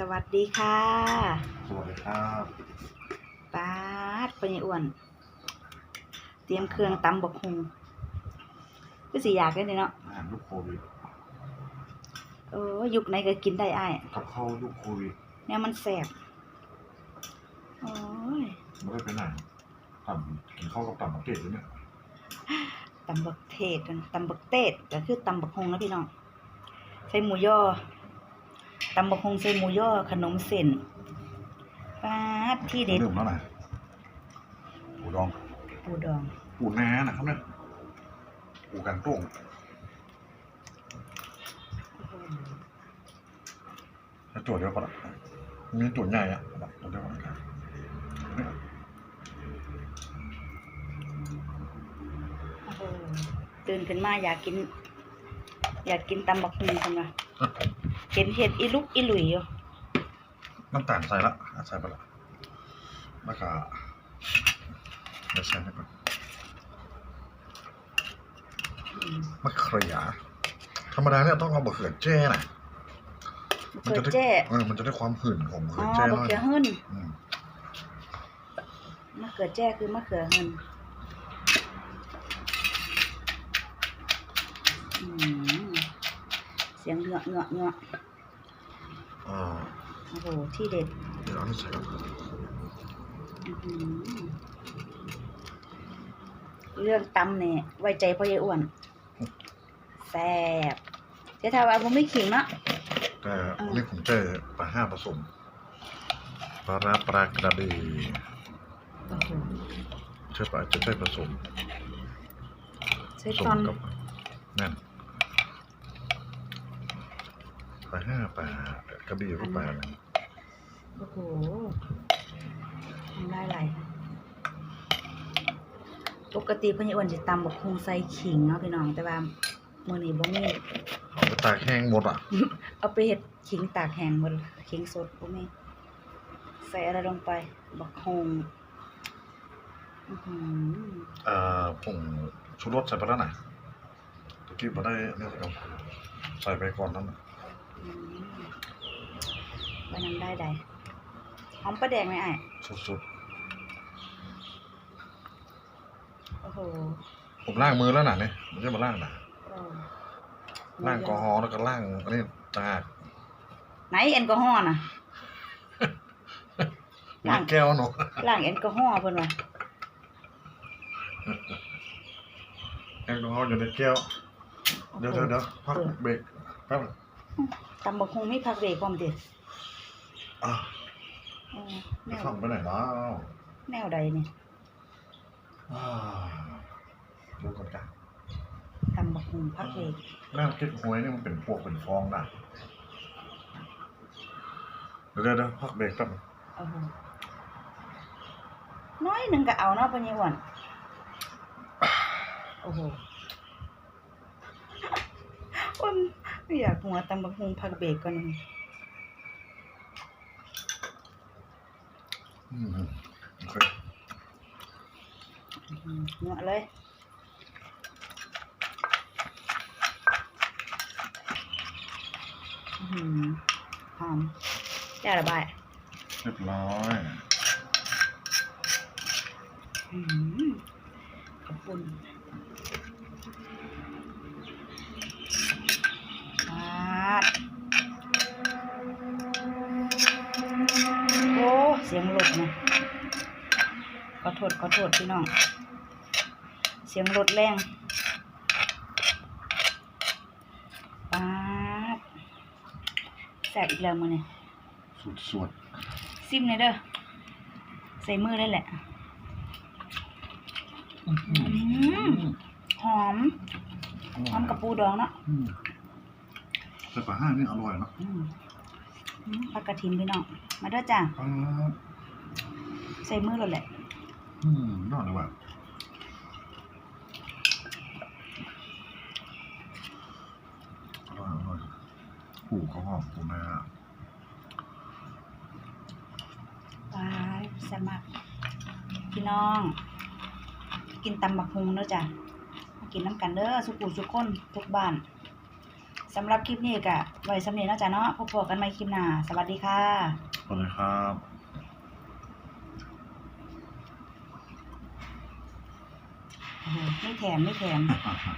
สวัสดีค่ะสวัสดีครับป้าดปัญญอ้วน เตรียมเครื่องตำบกฮุงก็สิอยากได้เลยเนาะอาหารยุคโควิดเออยุคไหนก็กินได้อ้ายกับข้าวยุคโควิดเนี่ยมันแสบโอ้ยไม่ได้ไปไหนต่ำกินข้าวกับต่ำมาเกตเลยเนี่ยตำบักเทศกันตำบักเตดก็คือตำบักฮงนะพี่น้องใส่หมูย่อ ตำบักฮงใส่หมูย่อขนมเส้นป้าดที่เด็ดเรื่องแล้วไหนะปูดองปูดอง ปูแน่นะครับเนี่ยปูกลางโต้งแล้วตัวเดียวก็ละมีตัวใหญ่อะแบบตัวเดียวก็ละเนี่ยโอ้โหตื่นขึ้นมาอยากกิน อยากกินตำบักฮุงคนว่ะ เห็นเห็ดอีลุกอีหลุยอยู่น้ำตาลใส่ละอะใส่ไปละแล้วก็เดี๋ยวใส่ไปก่อนอืมมะเขือธรรมดาเนี่ยต้องเอาบะเขือแจ้น่ะมะเขือจะได้แจ้เออมันจะได้ความหื่นของมะอ๋เขืออแจ้หมะน่อยเขือหื้นอืมมะเขือแจ้คือมะเขือหื้นอืมเสียงเหงาะเหงาะเหงาะอ่าโอ้โห ที่เด็ดเดี๋ยวเอานี่ใส่ก่อนอื้อหือเรื่องตำเนี่ยไว้ใจพ่อยายอ้วนแซ่บเจ๊ทาว่าผมไม่ขิงเนาะ แต่วันนี้ผมเจอปลาห้าผสมปลาร้าปลากระดีโอ้โหใช่ปลาจะใช่ผสมใช้ผสตอมนกับนั่น ปลาห้าปลากระบี่ก็ปลาหนึ่งโอ้โหทำได้ไรปกติพ่อยายอ้วนจะตำบักฮุงใส่ขิงเนาะพี่น้องแต่ว่ามื้อนี้บ่มีเอาไปตากแห้งหมดอะ เอาไปเฮ็ดขิงตากแห้งหมดขิงสดบ่มีใส่อะไรลงไป บักฮงอื้อหือเอ่อผงชูรสใส่ไปแล้วไหนะตะกี้มาได้เนี่ยเอาใส่ไปก่อนนั้นน่ะ อืมบันนั้นได้ใดหอมปลาแดงไหมอ้ายสุดโอ้โหๆผมล้างมือแล้วน่ะเนี่ยไม่ใช่มาล้างนะเออล้างแอลกอฮอล์แล้วก็ล้างอันนี้จากไหนแอลกอฮอล์น่ะล้าง แก้วหนูล้างแอลกอฮอล์เพิ่นว่าแอลกอฮอล์อยู่ในแก้วเดี๋ยวเดี๋ยวเดี๋ยวพักเบรกแป๊บนึง ตำบักฮงมีผักเบรกพร้อมติอะเออแนจะวฟังไปไหนแล้วแนวใดนี่อ่าดูก่อนกันตำบักฮงผักเบรกแม่งเก็บหวยนี่มันเป็นพวกเป็นฟองนะเดี๋ยวเดี๋ยวเดี๋ยวพักเบรกแป๊บนึงโอ้โหน้อยหนึงก็เอาเนาะพ่อใหญ่อ้วนโอ้โหอ้วนไม่ อยากหัวตำบักฮงผักเบรกก่อนนี่อืมโอเคอืมเนาะเลยอื้อหือหอมแจ่ระบายเรียบร้อยอืมขอบคุณ สียงรถนะขอโทษขอโทษพี่น้อง เสียงรถแรงปาดแสบอีกแล้วมือนี่สุดสวดซิมเลยเด้อใส่มือได้แหละอืมหอม หอมกับปูดองเนาะอืมแต่ปลาห้านี่อร่อยเนาะ อืมอืม ผักกระถินพี่น้อง มาเด้อจ้าอ่าใส่มือเลยแหละ อืมยอดเลยว่ะอร่อยอร่อยหูเขาหอมหูนาว้ายแซ่บมากพี่น้อง กินตำบักฮุงเด้อจ้ะมากินน้ำกันเด้อสุกุสุกคนทุกบ้าน สำหรับคลิปนี้ก็ไว้สำเนียงนาะจ๊ะเนาะพบกันใหม่คลิปหน้า สวัสดีค่ะขอบคุณครับโอ้โหไม่แถมไม่แถม อ่าฮะ